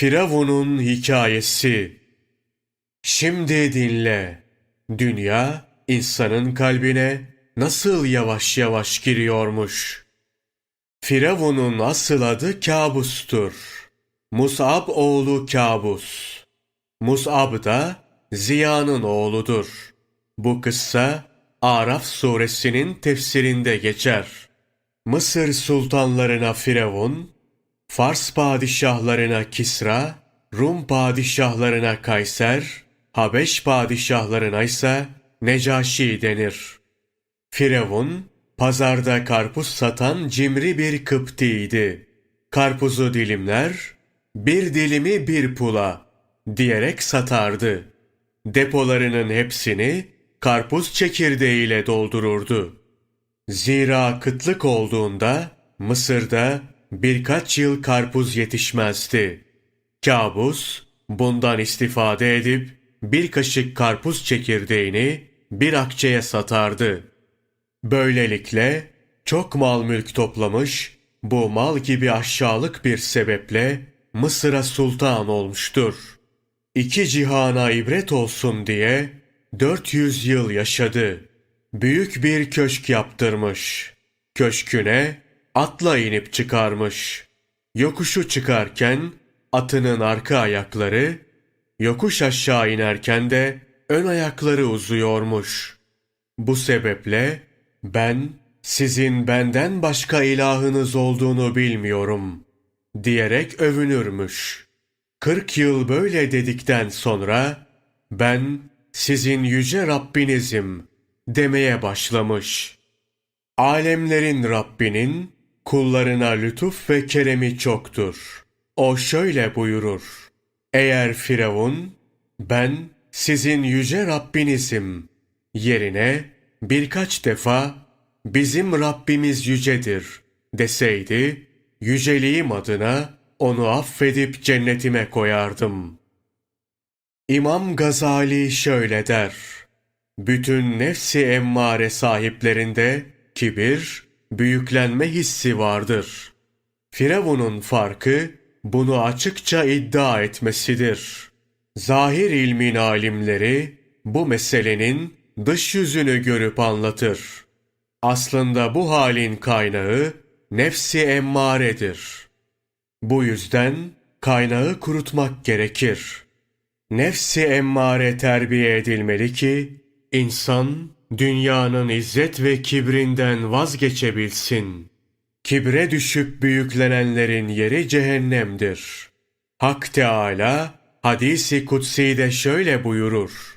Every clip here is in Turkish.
Firavun'un hikayesi. Şimdi dinle. Dünya insanın kalbine nasıl yavaş yavaş giriyormuş. Firavun'un asıl adı Kabus'tur. Mus'ab oğlu Kabus. Mus'ab da Ziya'nın oğludur. Bu kıssa Araf suresinin tefsirinde geçer. Mısır sultanlarına Firavun, Fars padişahlarına Kisra, Rum padişahlarına Kayser, Habeş padişahlarına ise Necaşi denir. Firavun, pazarda karpuz satan cimri bir Kıpti'ydi. Karpuzu dilimler, bir dilimi bir pula diyerek satardı. Depolarının hepsini karpuz çekirdeğiyle doldururdu. Zira kıtlık olduğunda Mısır'da birkaç yıl karpuz yetişmezdi. Kabus bundan istifade edip bir kaşık karpuz çekirdeğini bir akçeye satardı. Böylelikle çok mal mülk toplamış, bu mal gibi aşağılık bir sebeple Mısır'a sultan olmuştur. İki cihana ibret olsun diye 400 yıl yaşadı. Büyük bir köşk yaptırmış. Köşküne atla inip çıkarmış. Yokuşu çıkarken atının arka ayakları, yokuş aşağı inerken de ön ayakları uzuyormuş. Bu sebeple ben sizin benden başka ilahınız olduğunu bilmiyorum diyerek övünürmüş. Kırk yıl böyle dedikten sonra ben sizin yüce Rabbinizim demeye başlamış. Alemlerin Rabbinin kullarına lütuf ve keremi çoktur. O şöyle buyurur. Eğer Firavun, ben sizin yüce Rabbinizim yerine birkaç defa bizim Rabbimiz yücedir deseydi, yüceliğim adına onu affedip cennetime koyardım. İmam Gazali şöyle der. Bütün nefsi emmare sahiplerinde kibir, büyüklenme hissi vardır. Firavun'un farkı bunu açıkça iddia etmesidir. Zahir ilmin alimleri bu meselenin dış yüzünü görüp anlatır. Aslında bu halin kaynağı nefsi emmaredir. Bu yüzden kaynağı kurutmak gerekir. Nefsi emmare terbiye edilmeli ki insan dünyanın izzet ve kibrinden vazgeçebilsin. Kibre düşüp büyüklenenlerin yeri cehennemdir. Hak Teala hadisi kutsi de şöyle buyurur.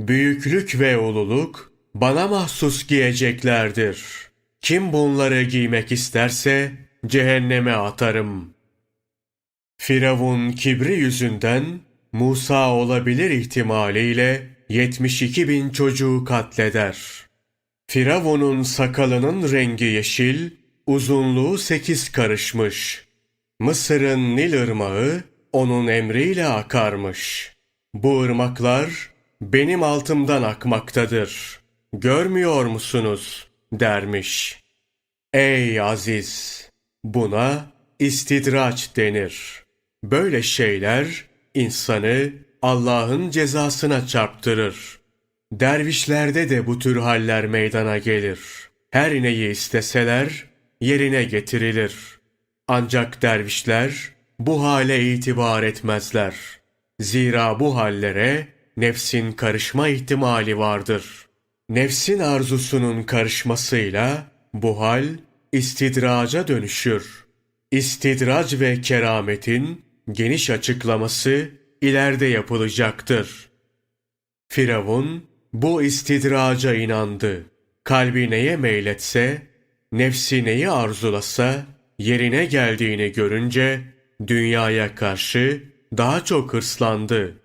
Büyüklük ve ululuk bana mahsus giyeceklerdir. Kim bunları giymek isterse cehenneme atarım. Firavun kibri yüzünden Musa olabilir ihtimaliyle 72 bin çocuğu katleder. Firavun'un sakalının rengi yeşil, uzunluğu sekiz karışmış. Mısır'ın Nil ırmağı onun emriyle akarmış. Bu ırmaklar benim altımdan akmaktadır. Görmüyor musunuz? dermiş. Ey aziz! Buna istidraç denir. Böyle şeyler insanı Allah'ın cezasına çarptırır. Dervişlerde de bu tür haller meydana gelir. Her neyi isteseler yerine getirilir. Ancak dervişler bu hale itibar etmezler. Zira bu hallere nefsin karışma ihtimali vardır. Nefsin arzusunun karışmasıyla bu hal istidraca dönüşür. İstidrac ve kerametin geniş açıklaması ileride yapılacaktır. Firavun bu istidraca inandı. Kalbi neye meyletse, nefsi neyi arzulasa, yerine geldiğini görünce dünyaya karşı daha çok hırslandı.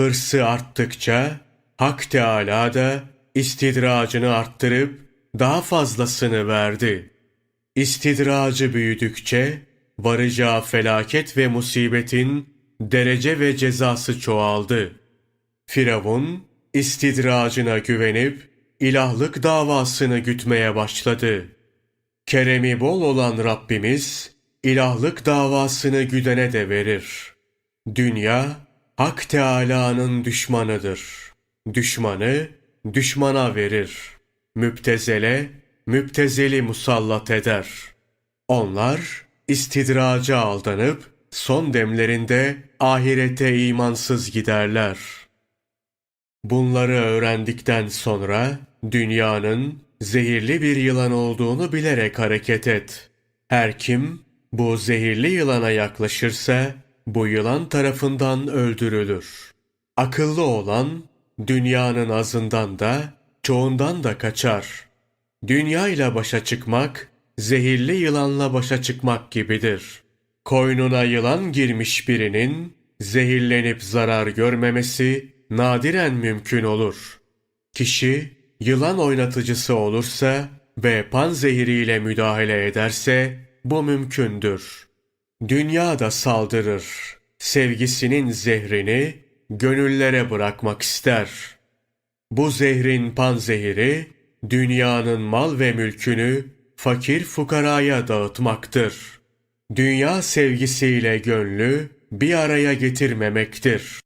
Hırsı arttıkça Hak Teâlâ da istidracını arttırıp daha fazlasını verdi. İstidracı büyüdükçe varacağı felaket ve musibetin derece ve cezası çoğaldı. Firavun istidracına güvenip ilahlık davasını gütmeye başladı. Keremi bol olan Rabbimiz ilahlık davasını güdene de verir. Dünya, Hak Teâlâ'nın düşmanıdır. Düşmanı, düşmana verir. Müptezele, müptezeli musallat eder. Onlar, istidraca aldanıp, son demlerinde ahirete imansız giderler. Bunları öğrendikten sonra dünyanın zehirli bir yılan olduğunu bilerek hareket et. Her kim bu zehirli yılana yaklaşırsa bu yılan tarafından öldürülür. Akıllı olan dünyanın azından da çoğundan da kaçar. Dünya ile başa çıkmak zehirli yılanla başa çıkmak gibidir. Koynuna yılan girmiş birinin zehirlenip zarar görmemesi nadiren mümkün olur. Kişi yılan oynatıcısı olursa ve pan zehiriyle müdahale ederse bu mümkündür. Dünya da saldırır. Sevgisinin zehrini gönüllere bırakmak ister. Bu zehrin panzehiri dünyanın mal ve mülkünü fakir fukaraya dağıtmaktır. Dünya sevgisiyle gönlü bir araya getirmemektir.